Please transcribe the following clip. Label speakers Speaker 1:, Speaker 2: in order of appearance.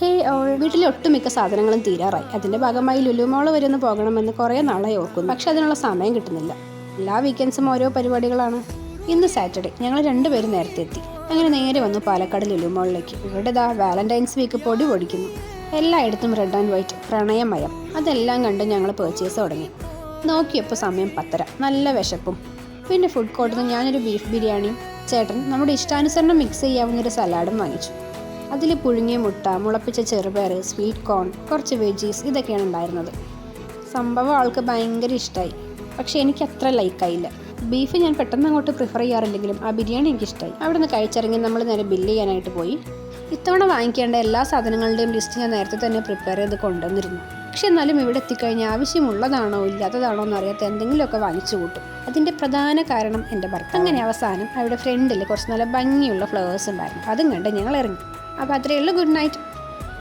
Speaker 1: ഹേ വീട്ടിലെ ഒട്ടുമിക്ക സാധനങ്ങളും തീരാറായി. അതിന്റെ ഭാഗമായി ലുലുമോൾ വരെ ഒന്ന് പോകണമെന്ന് കുറേ നാളായി ഓർക്കുന്നു. പക്ഷെ അതിനുള്ള സമയം കിട്ടുന്നില്ല. എല്ലാ വീക്കെൻഡ്സും ഓരോ പരിപാടികളാണ്. ഇന്ന് സാറ്റർഡേ. ഞങ്ങൾ രണ്ടുപേരും നേരത്തെ എത്തി. അങ്ങനെ നേരെ വന്നു പാലക്കാട് ലുലുമോളിലേക്ക്. ഇവിടെ ദാ വാലന്റൈൻസ് വീക്ക് പൊടി പൊടിക്കുന്നു. എല്ലായിടത്തും റെഡ് ആൻഡ് വൈറ്റ് പ്രണയമയം. അതെല്ലാം കണ്ട് ഞങ്ങൾ പേർച്ചേസ് തുടങ്ങി. നോക്കിയപ്പോൾ സമയം പത്തര. നല്ല വിശപ്പും. പിന്നെ ഫുഡ് കോർട്ടിൽ നിന്ന് ഞാനൊരു ബീഫ് ബിരിയാണിയും ചേട്ടൻ നമ്മുടെ ഇഷ്ടാനുസരണം മിക്സ് ചെയ്യാവുന്നൊരു സലാഡും വാങ്ങിച്ചു. അതിൽ പുഴുങ്ങിയ മുട്ട മുളപ്പിച്ച ചെറുപയർ സ്വീറ്റ് കോൺ കുറച്ച് വെജീസ് ഇതൊക്കെയാണ് ഉണ്ടായിരുന്നത്. സംഭവം ആൾക്ക് ഭയങ്കര ഇഷ്ടമായി പക്ഷേ എനിക്ക് അത്ര ലൈക്കായില്ല ബീഫ് ഞാൻ പെട്ടെന്ന് അങ്ങോട്ട് പ്രിഫർ ചെയ്യാറില്ലെങ്കിലും ആ ബിരിയാണി എനിക്കിഷ്ടമായി നിന്ന് കഴിച്ചിറങ്ങി നമ്മൾ നേരെ ബില്ല് ചെയ്യാനായിട്ട് പോയി. ഇത്തവണ വാങ്ങിക്കേണ്ട എല്ലാ സാധനങ്ങളുടെയും ലിസ്റ്റ് ഞാൻ നേരത്തെ തന്നെ പ്രിപ്പയർ ചെയ്ത് കൊണ്ടുവന്നിരുന്നു. പക്ഷെ എന്നാലും ഇവിടെ എത്തിക്കഴിഞ്ഞാൽ ആവശ്യമുള്ളതാണോ ഇല്ലാത്തതാണോ എന്നറിയാത്ത എന്തെങ്കിലുമൊക്കെ വാങ്ങിച്ചു കൂട്ടും. അതിന്റെ പ്രധാന കാരണം എന്റെ ഭർത്താവ്. അങ്ങനെ അവസാനം അവിടെ ഫ്രണ്ടിൽ കുറച്ച് നല്ല ഭംഗിയുള്ള ഫ്ലവേഴ്സ് ഉണ്ടായിരുന്നു. അതും കണ്ട് ഞങ്ങൾ ഇറങ്ങി. അപ്പോൾ അത്രയേ ഉള്ളൂ. Good night.